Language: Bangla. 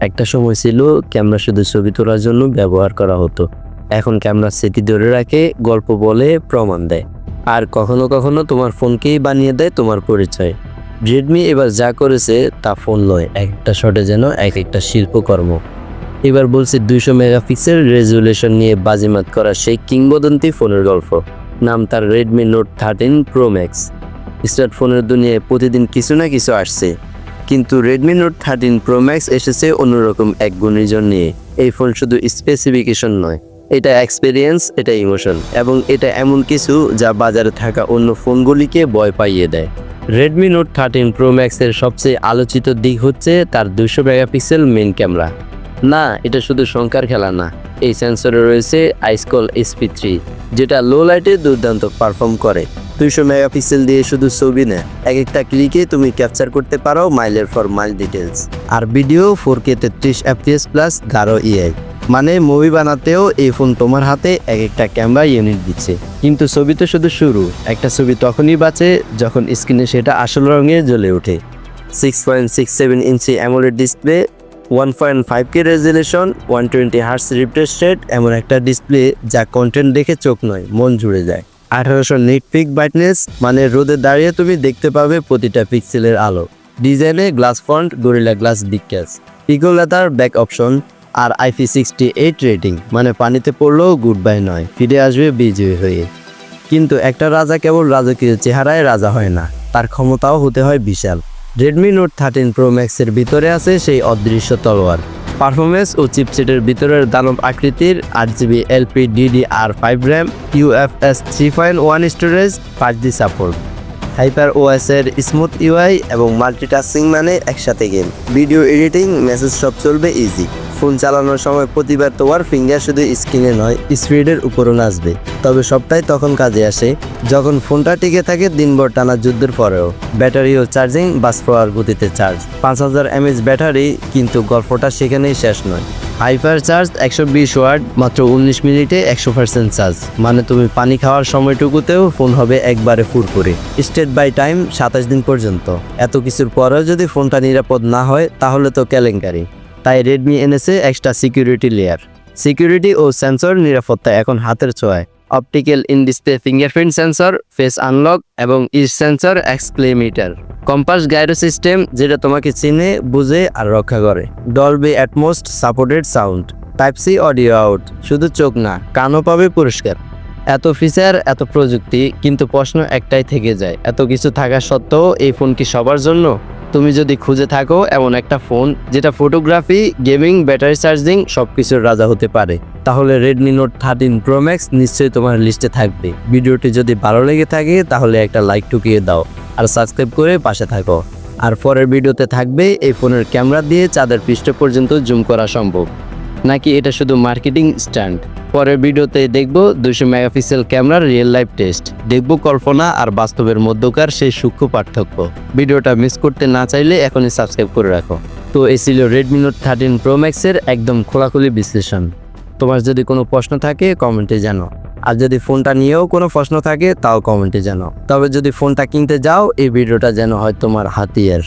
একটা সময় ছিল ক্যামেরা শুধু ছবি তোলার জন্য ব্যবহার করা হতো। এখন ক্যামেরা স্মৃতি ধরে রাখে, গল্প বলে, প্রমাণ দেয়। আর কখনো কখনো তোমার ফোনকেই বানিয়ে দেয় তোমার পরিচয়। রেডমি এবার যা করেছে তা ফোন নয় এক একটা শটে যেন এক একটা শিল্পকর্ম। এবার বলছে দুইশো মেগাপিক্সেল রেজুলেশন নিয়ে বাজিমাত করা সেই কিংবদন্তি ফোনের গল্প। নাম তার Redmi Note thirteen Pro Max স্মার্টফোনের দুনিয়ায় প্রতিদিন কিছু না কিছু আসছে। কিন্তু Redmi Note thirteen Pro Max এসেছে অন্যরকম এক গুণীজন নিয়ে। এই ফোন শুধু স্পেসিফিকেশন নয়, এটা এক্সপিরিয়েন্স এটা ইমোশন এবং এটা এমন কিছু যা বাজারে থাকা অন্য ফোনগুলিকে ভয় পাইয়ে দেয়। রেডমি নোট থার্টিন প্রো ম্যাক্সের সবচেয়ে আলোচিত দিক হচ্ছে তার দুশো মেগাপিক্সেল মেন ক্যামেরা না, এটা শুধু সংখ্যার খেলা না, এই সেন্সরে রয়েছে আইসকল এসপি থ্রি যেটা লো লাইটে দুর্দান্ত পারফর্ম করে। দুইশো মেগাপিক্সেল দিয়ে শুধু ছবি না। এক একটা ক্লিকে তুমি ক্যাপচার করতে পারো মাইলের ফর মাইল ডিটেলস আর ভিডিও ফোর কে তেত্রিশ এফপিএস প্লাস গারো ইআই মানে মুভি বানাতেও এই ফোন তোমার হাতে এক একটা ক্যামেরা ইউনিট দিচ্ছে। কিন্তু ছবি তো শুধু শুরু। একটা ছবি তখনই বাঁচে যখন স্ক্রিনে সেটা আসল রঙে জ্বলে ওঠে। Six point six seven inch AMOLED display one point five K resolution one twenty hertz refresh rate এমন একটা ডিসপ্লে যা কন্টেন্ট দেখে চোখ নয়, মন জুড়ে যায়। আঠারোশো নিট পিক ব্রাইটনেস মানে রোদে দাঁড়িয়ে তুমি দেখতে পাবে প্রতিটা পিক্সেলের আলো। ডিজাইনে গ্লাস ফ্রন্ট গরিলা গ্লাস ডিক্যাস পিগো লেদার ব্যাক অপশন আর আইপি সিক্সটি এইট রেটিং মানে পানিতে পড়লেও গুড বাই নয়, ফিরে আসবে বিজয়ী হয়ে। কিন্তু একটা রাজা কেবল রাজকীয় চেহারায় রাজা হয় না, তার ক্ষমতাও হতে হয় বিশাল। রেডমি নোট থার্টিন প্রো ম্যাক্সের ভিতরে আছে সেই অদৃশ্য তলোয়ার। পারফরমেন্স ও চিপসেটের ভিতরের দানব আকৃতির আট GB LP DD R five RAM, UFS three point one storage, five G support. Hyper OS এর স্মুথ ইউআই এবং মাল্টিটাস্কিং মানে একসাথে গেম। ভিডিও এডিটিং, মেসেজ সব চলবে ইজি। ফোন চালানোর সময় প্রতিবার তোমার ফিঙ্গার শুধু স্ক্রিনে নয়, স্পিডের উপরও নাচবে। তবে সবটাই তখন কাজে আসে, যখন ফোনটা টিকে থাকে দিনভর টানা যুদ্ধের পরেও। ব্যাটারি ও চার্জিং, বাস পাওয়ার গতিতে চার্জ। পাঁচ হাজার এমএচ ব্যাটারি, কিন্তু গল্পটা সেখানেই শেষ নয়। হাইপার চার্জ একশো বিশ ওয়াট, মাত্র উনিশ মিনিটে একশো পার্সেন্ট চার্জ। মানে তুমি পানি খাওয়ার সময়টুকুতেও ফোন হবে একবারে ফুরফুরে। স্টেট বাই টাইম সাতাশ দিন পর্যন্ত। এত কিছুর পরেও যদি ফোনটা নিরাপদ না হয়, তাহলে তো কেলেঙ্কারি। তাই রেডমি এনেছে এক্সট্রা সিকিউরিটি লেয়ার সিকিউরিটি ও সেন্সর নিরাপত্তা এখন হাতের ছোঁয়ায়। Optical in display fingerprint sensor, face unlock এবং ইস সেন্সর এক্সক্লেমিটার। কম্পাস গাইডো সিস্টেম যেটা তোমাকে চিনে, বুঝে আর রক্ষা করে। Dolby Atmos supported sound type C audio out শুধু চোখ না, কানও পাবে পুরস্কার। এত ফিচার এত প্রযুক্তি, কিন্তু প্রশ্ন একটাই থেকে যায়, এত কিছু থাকা সত্ত্বেও এই ফোন কি সবার জন্য? তুমি যদি খুঁজে থাকো, এমন একটা ফোন, যেটা ফটোগ্রাফি গেমিং ব্যাটারি চার্জিং সব কিছুর রাজা হতে পারে। তাহলে রেডমি নোট থার্টিন প্রোম্যাক্স নিশ্চয়ই তোমার লিস্টে থাকবে। ভিডিওটি যদি ভালো লেগে থাকে, তাহলে একটা লাইক টুকিয়ে দাও। আর সাবস্ক্রাইব করে পাশে থাকো। আর পরের ভিডিওতে থাকবে এই ফোনের ক্যামেরা দিয়ে চাঁদের পৃষ্ঠ পর্যন্ত জুম করা সম্ভব। নাকি এটা শুধু মার্কেটিং স্ট্যান্ড? পরের ভিডিওতে দেখব দুশো মেগাপিক্সেল ক্যামেরার রিয়েল লাইফ টেস্ট দেখব কল্পনা আর বাস্তবের মধ্যকার সেই সূক্ষ্ম পার্থক্য। ভিডিওটা মিস করতে না চাইলে এখনই সাবস্ক্রাইব করে রাখো। তো এই ছিল রেডমি নোট থার্টিন প্রো ম্যাক্সের একদম খোলাখুলি বিশ্লেষণ। তোমার যদি কোনো প্রশ্ন থাকে কমেন্টে জানো। আর যদি ফোনটা নিয়েও কোনো প্রশ্ন থাকে, তাও কমেন্টে জানো। তবে যদি ফোনটা কিনতে যাও, এই ভিডিওটা যেন হয় তোমার হাতিয়ার।